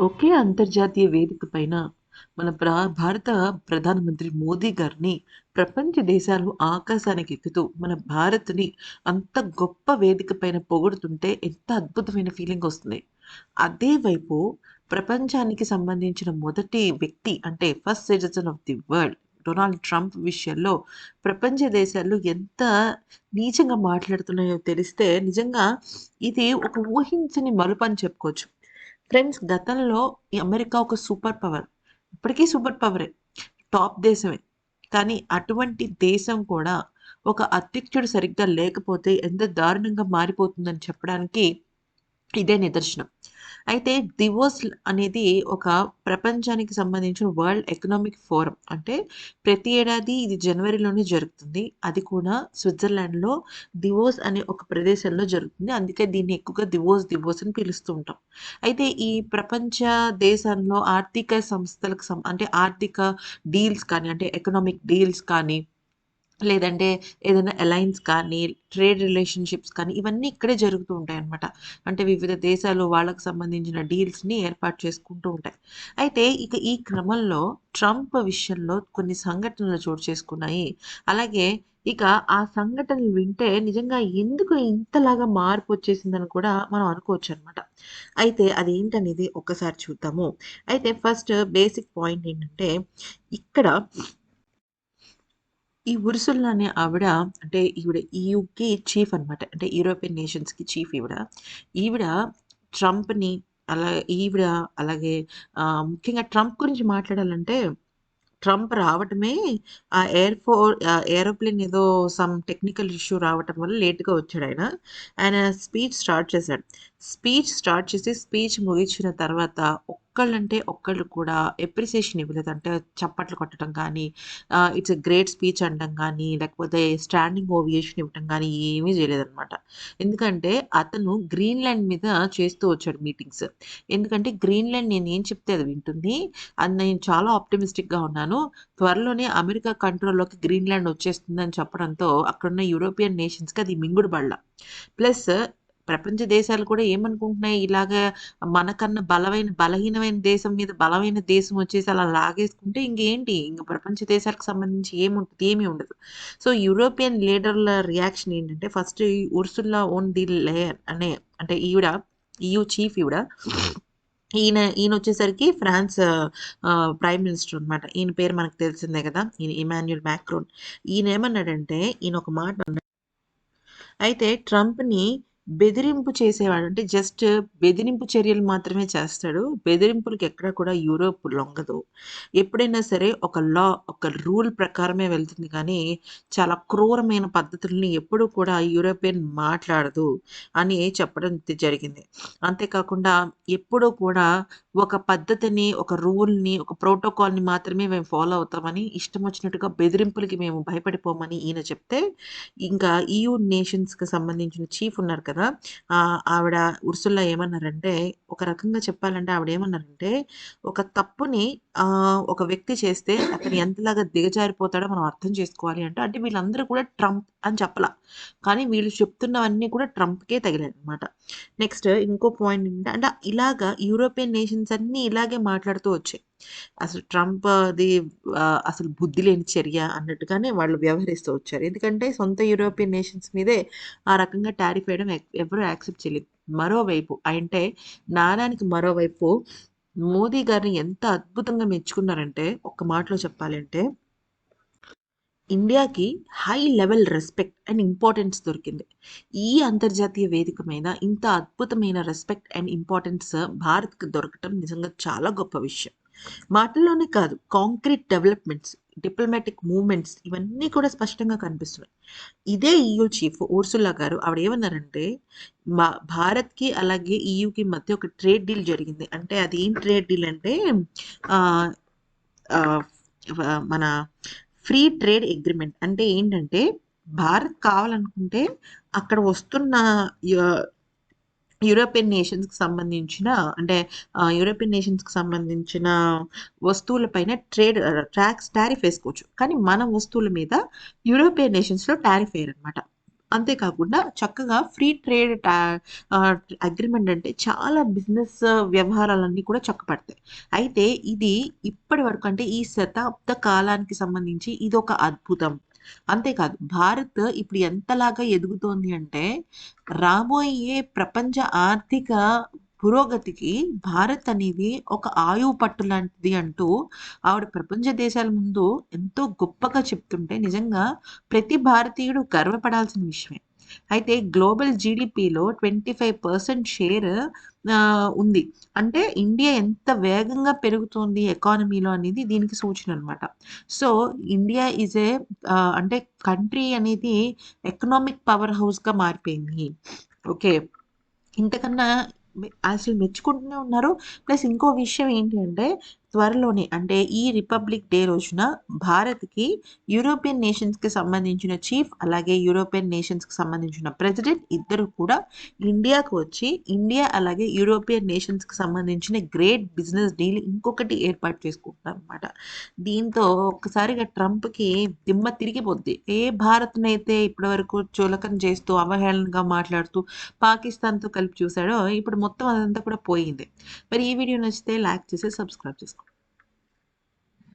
ఒకే అంతర్జాతీయ వేదిక పైన మన ప్రా భారత ప్రధానమంత్రి మోదీ గారిని ప్రపంచ దేశాలు ఆకాశానికి ఎక్కుతూ మన భారత్‌ని అంత గొప్ప వేదిక పైన పొగుడుతుంటే ఎంత అద్భుతమైన ఫీలింగ్ వస్తుంది. అదే వైపు ప్రపంచానికి సంబంధించిన మొదటి వ్యక్తి అంటే first citizen of the world Donald Trump విషయంలో ప్రపంచ దేశాలు ఎంత నీచంగా మాట్లాడుతున్నాయో తెలిస్తే నిజంగా ఇది ఒక ఊహించని మలుపని చెప్పుకోవచ్చు. ఫ్రెండ్స్ గతంలో ఈ అమెరికా ఒక సూపర్ పవర్. ఇప్పటికీ సూపర్ పవరే. టాప్ దేశమే. కానీ అటువంటి దేశం కూడా ఒక అధ్యక్షుడు సరిగ్గా లేకపోతే ఎంత దారుణంగా మారిపోతుందని చెప్పడానికి ఇదే నిదర్శనం. అయితే దివోస్ అనేది ఒక ప్రపంచానికి సంబంధించిన వరల్డ్ ఎకనామిక్ ఫోరం. అంటే ప్రతి ఏడాది ఇది జనవరిలోనే జరుగుతుంది. అది కూడా స్విట్జర్లాండ్‌లో దివోస్ అనే ఒక ప్రదేశంలో జరుగుతుంది. అందుకే దీన్ని ఎక్కువగా దివోస్, దివోస్ అని పిలుస్తూ ఉంటాం. అయితే ఈ ప్రపంచ దేశాల్లో ఆర్థిక సంస్థలకు సం అంటే ఆర్థిక డీల్స్ కానీ అంటే ఎకనామిక్ డీల్స్ కానీ లేదంటే ఏదైనా అలయన్స్ కానీ, ట్రేడ్ రిలేషన్‌షిప్స్ కానీ ఇవన్నీ ఇక్కడే జరుగుతూ ఉంటాయన్నమాట. అంటే వివిధ దేశాలు వాళ్ళకు సంబంధించిన డీల్స్‌ని ఏర్పాటు చేసుకుంటూ ఉంటాయి. అయితే ఇక ఈ క్రమంలో ట్రంప్ విషయంలో కొన్ని సంఘటనలు చోటు చేసుకున్నాయి. అలాగే ఇక ఆ సంఘటనలు వింటే నిజంగా ఎందుకు ఇంతలాగా మార్పు వచ్చేసిందని కూడా మనం అనుకోవచ్చు అనమాట అయితే అది ఏంటనేది ఒక్కసారి చూద్దాము. అయితే ఫస్ట్ బేసిక్ పాయింట్ ఏంటంటే ఇక్కడ ఈ ఉరుసుల్లోనే అనే ఆవిడ అంటే ఈవిడ ఈయుకి చీఫ్ అనమాట. అంటే యూరోపియన్ నేషన్స్‌కి చీఫ్ ఈవిడ. ఈవిడ ట్రంప్‌ని అలా ఈవిడ అలాగే ముఖ్యంగా ట్రంప్ గురించి మాట్లాడాలంటే ట్రంప్ రావటమే ఆ ఎయిర్ ఫో ఏరోప్లేన్ ఏదో సమ్ టెక్నికల్ ఇష్యూ రావటం వల్ల లేట్‌గా వచ్చాడాయన. ఆయన స్పీచ్ స్టార్ట్ చేశాడు. స్పీచ్ స్టార్ట్ చేసి స్పీచ్ ముగించిన తర్వాత ఒక్కళ్ళంటే ఒక్కళ్ళు కూడా ఎప్రిసియేషన్ ఇవ్వలేదు. అంటే చప్పట్లు కొట్టడం కానీ, ఇట్స్ ఎ గ్రేట్ స్పీచ్ అనడం కానీ లేకపోతే స్టాండింగ్ ఓవియేషన్ ఇవ్వడం కానీ ఏమీ చేయలేదనమాట. ఎందుకంటే అతను గ్రీన్‌లాండ్ మీద చేస్తూ వచ్చాడు మీటింగ్స్. ఎందుకంటే గ్రీన్‌లాండ్ ఏం చెప్తే అది వింటుంది. అది నేను చాలా ఆప్టిమిస్టిక్‌గా ఉన్నాను. త్వరలోనే అమెరికా కంట్రోల్‌లోకి గ్రీన్‌లాండ్ వచ్చేస్తుందని చెప్పడంతో అక్కడున్న యూరోపియన్ నేషన్స్‌కి అది మింగుడు బళ్ళ ప్లస్ ప్రపంచ దేశాలు కూడా ఏమనుకుంటున్నాయి ఇలాగా మనకన్నా బలమైన బలహీనమైన దేశం మీద బలమైన దేశం వచ్చేసి అలా లాగేసుకుంటే ఇంకేంటి ఇంక ప్రపంచ దేశాలకు సంబంధించి ఏముంటుంది ఏమీ ఉండదు. సో యూరోపియన్ లీడర్‌ల రియాక్షన్ ఏంటంటే ఫస్ట్ ఈ ఓన్ ది లేయర్ అనే అంటే ఈవిడ ఈయూ చీఫ్ ఈవిడ. ఈయన ఈయన వచ్చేసరికి ఫ్రాన్స్ ప్రైమ్ మినిస్టర్ అనమాట. ఈయన పేరు మనకు తెలిసిందే కదా! ఈయన ఇమాన్యుల్ మ్యాక్రోన్ ఈయన ఈయనేమన్నాడంటే ఈయన ఒక మాట అన్నాడు. అయితే ట్రంప్‌ని బెదిరింపు చేసేవాడు. అంటే జస్ట్ బెదిరింపు చర్యలు మాత్రమే చేస్తాడు. బెదిరింపులకు ఎక్కడ కూడా యూరోప్ లొంగదు. ఎప్పుడైనా సరే ఒక లా, ఒక రూల్ ప్రకారమే వెళ్తుంది కానీ, చాలా క్రూరమైన పద్ధతుల్ని ఎప్పుడూ కూడా యూరోపియన్ మాట్లాడదు అని చెప్పడం జరిగింది. అంతేకాకుండా ఎప్పుడూ కూడా ఒక పద్ధతిని, ఒక రూల్‌ని, ఒక ప్రోటోకాల్‌ని మాత్రమే మేము ఫాలో అవుతామని, ఇష్టం వచ్చినట్టుగా బెదిరింపులకి మేము భయపడిపోమని ఈయన చెప్తే, ఇంకా ఈయూ నేషన్స్‌కి సంబంధించిన చీఫ్ ఉన్నారు కదా! ఆహ్, ఆవిడ ఉర్సులా ఏమన్నారంటే, ఒక రకంగా చెప్పాలంటే ఆవిడ ఏమన్నారంటే ఒక తప్పుని ఒక వ్యక్తి చేస్తే అతను ఎంతలాగా దిగజారిపోతాడో మనం అర్థం చేసుకోవాలి అంటే, అంటే వీళ్ళందరూ కూడా ట్రంప్ అని చెప్పలా. కానీ వీళ్ళు చెప్తున్నవన్నీ కూడా ట్రంప్‌కే తగిలాయనమాట. నెక్స్ట్ ఇంకో పాయింట్ ఏంటంటే అంటే ఇలాగా యూరోపియన్ నేషన్స్ అన్నీ ఇలాగే మాట్లాడుతూ వచ్చాయి. అసలు ట్రంప్ అది అసలు బుద్ధి లేని చర్య అన్నట్టుగానే వాళ్ళు వ్యవహరిస్తూ వచ్చారు. ఎందుకంటే సొంత యూరోపియన్ నేషన్స్ మీదే ఆ రకంగా టారిఫ్ వేయడం ఎవరూ ఎవరు యాక్సెప్ట్ చేయలేదు. మరోవైపు అంటే నాణానికి మరోవైపు మోదీ గారిని ఎంత అద్భుతంగా మెచ్చుకున్నారంటే ఒక్క మాటలో చెప్పాలంటే ఇండియాకి high level respect and importance దొరికింది. ఈ అంతర్జాతీయ వేదిక మీద ఇంత అద్భుతమైన రెస్పెక్ట్ అండ్ ఇంపార్టెన్స్ భారత్‌కి దొరకటం నిజంగా చాలా గొప్ప విషయం. మాటల్లోనే కాదు కాంక్రీట్ డెవలప్‌మెంట్స్, డిప్లొమాటిక్ మూవ్‌మెంట్స్ ఇవన్నీ కూడా స్పష్టంగా కనిపిస్తున్నాయి. ఇదే ఈయూ చీఫ్ ఓర్సుల్లా గారు ఆవిడేమన్నారంటే, మా భారత్‌కి అలాగే ఈయూకి మధ్య ఒక ట్రేడ్ డీల్ జరిగింది. అంటే అది ఏం ట్రేడ్ డీల్ అంటే మన ఫ్రీ ట్రేడ్ అగ్రిమెంట్ అంటే ఏంటంటే భారత్ కావాలనుకుంటే అక్కడ వస్తున్న యూరోపియన్ నేషన్స్‌కి సంబంధించిన అంటే యూరోపియన్ నేషన్స్‌కి సంబంధించిన వస్తువుల పైన ట్రేడ్ ట్రాక్స్ టారిఫ్ వేసుకోవచ్చు. కానీ మన వస్తువుల మీద యూరోపియన్ నేషన్స్‌లో టారిఫ్ వేయరనమాట. అంతేకాకుండా చక్కగా ఫ్రీ ట్రేడ్ అగ్రిమెంట్ అంటే చాలా బిజినెస్ వ్యవహారాలన్నీ కూడా చక్కపడతాయి అయితే ఇది ఇప్పటి వరకు అంటే ఈ శతాబ్ద కాలానికి సంబంధించి ఇది ఒక అద్భుతం అంతేకాదు భారత్ ఇప్పుడు ఎంతలాగా ఎదుగుతోంది అంటే రాబోయే ప్రపంచ ఆర్థిక పురోగతికి భారత్ అనేది ఒక ఆయువు పట్టు లాంటిది అంటూ ఆవిడ ప్రపంచ దేశాల ముందు ఎంతో గొప్పగా చెప్తుంటే నిజంగా ప్రతి భారతీయుడు గర్వపడాల్సిన విషయమే. అయితే గ్లోబల్ జీడిపిలో ట్వంటీ ఫైవ్ పర్సెంట్ షేర్ ఉంది. అంటే ఇండియా ఎంత వేగంగా పెరుగుతోంది ఎకానమీలో అనేది దీనికి సూచన అనమాట సో ఇండియా ఈజ్ ఏ అంటే కంట్రీ అనేది ఎకనామిక్ పవర్ హౌస్గా మారిపోయింది. ఓకే. ఇంతకన్నా అసలు మెచ్చుకుంటూనే ఉన్నారు. ప్లస్ ఇంకో విషయం ఏంటంటే త్వరలోనే అంటే ఈ రిపబ్లిక్ డే రోజున భారత్కి యూరోపియన్ నేషన్స్కి సంబంధించిన చీఫ్ అలాగే యూరోపియన్ నేషన్స్కి సంబంధించిన ప్రెసిడెంట్ ఇద్దరు కూడా ఇండియాకు వచ్చి ఇండియా అలాగే యూరోపియన్ నేషన్స్కి సంబంధించిన గ్రేట్ బిజినెస్ డీల్ ఇంకొకటి ఏర్పాటు చేసుకుంటారనమాట అనమాట దీంతో ఒక్కసారిగా ట్రంప్కి దిమ్మ తిరిగిపోద్ది. ఏ భారత్నైతే ఇప్పటివరకు చులకన చేస్తూ అవహేళనగా మాట్లాడుతూ పాకిస్తాన్తో కలిపి చూశాడో ఇప్పుడు మొత్తం అదంతా కూడా పోయింది. మరి ఈ వీడియో నచ్చితే లైక్ చేసి సబ్స్క్రైబ్ చేసుకోండి.